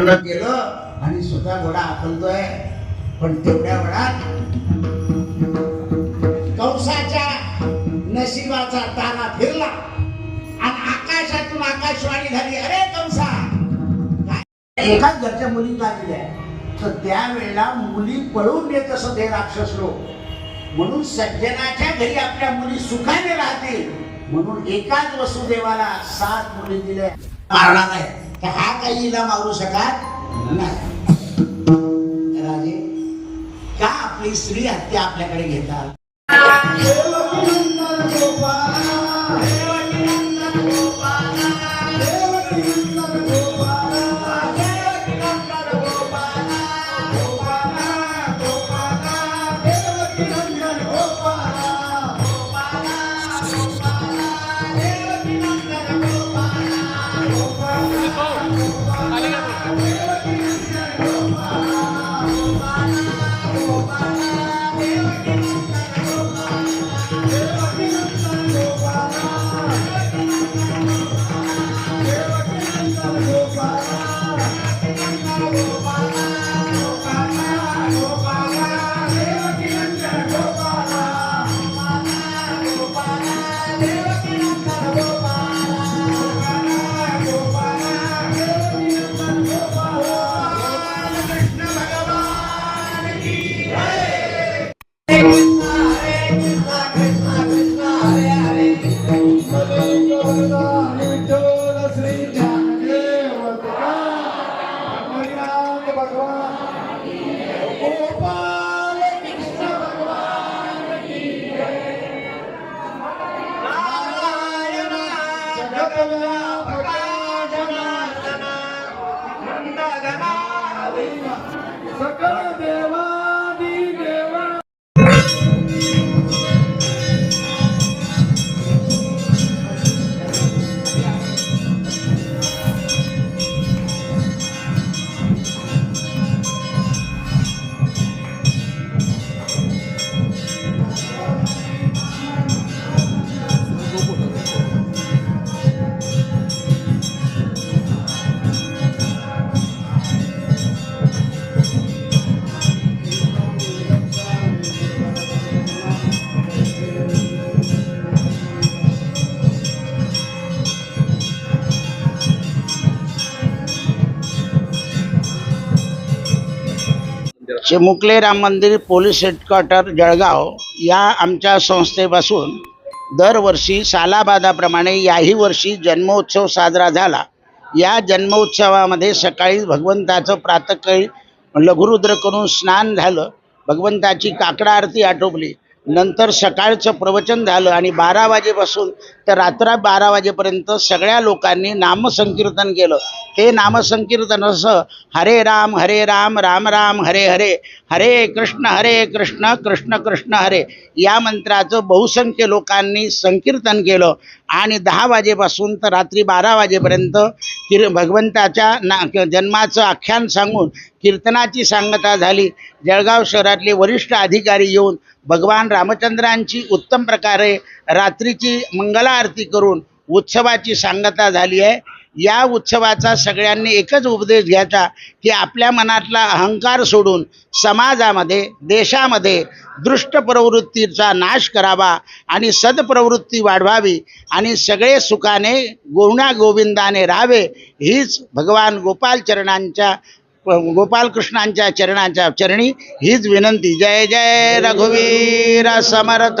लग्न गेलं आणि स्वतः घोडा हाकलतोय. पण तेवढ्या वेळात कंसाच्या नशिबाचा ताना फिरला आणि आकाशातून आकाशवाणी झाली अरे कंसा! एकाच घरच्या मुली लागल्या तर त्यावेळेला मुली पळून येत असत हे राक्षस लोक. म्हणून सज्जनाच्या घरी आपल्या मुली सुखाने राहतील. म्हणून एकाच वसुदेवाला सात मुली दिल्या. मारणार आहे. तर हा काही हिला मारू शकत नाही. राजे का आपली स्त्री हत्या आपल्याकडे घेतात? सकल देवा चिमुकले राम मंदिर पोलीस हेडक्वार्टर जळगाव या आमच्या संस्थेपासून दरवर्षी सालाबादाप्रमाणे याही वर्षी जन्मोत्सव साजरा झाला. या जन्मोत्सवामध्ये सकाळी भगवंताचं प्रातःकाळी लघुरुद्र करून स्नान झालं. भगवंताची काकडा आरती आटोपली. नंतर सकाळचं प्रवचन झालं आणि बारा वाजेपासून तर रात्र बारा वाजेपर्यंत सगळ्या लोकांनी नामसंकीर्तन केलं. हे नामसंकीर्तन असं हरे राम हरे राम राम राम हरे हरे हरे कृष्ण हरे कृष्ण कृष्ण कृष्ण हरे या मंत्राचं बहुसंख्य लोकांनी संकीर्तन केलं. आणि दहा वाजेपासून तर रात्री बारा वाजेपर्यंत किर भगवंताच्या ना जन्माचं आख्यान सांगून कीर्तनाची सांगता झाली. जळगाव शहरातले वरिष्ठ अधिकारी येऊन भगवान रामचंद्रांची उत्तम प्रकारे रात्रीची मंगला आरती करून उत्सवाची सांगता झाली आहे. या उत्सवाचा सगळ्यांनी एकच उपदेश घ्यायचा की आपल्या मनातला अहंकार सोडून समाजामध्ये देशामध्ये दृष्ट प्रवृत्तीचा नाश करावा आणि सदप्रवृत्ती वाढवावी आणि सगळे सुखाने गोवण्या गोविंदाने राहावे हीच भगवान गोपाल चरणांच्या गोपालकृष्णांच्या चरणाच्या चरणी हीच विनंती. जय जय रघुवीर समर्थ.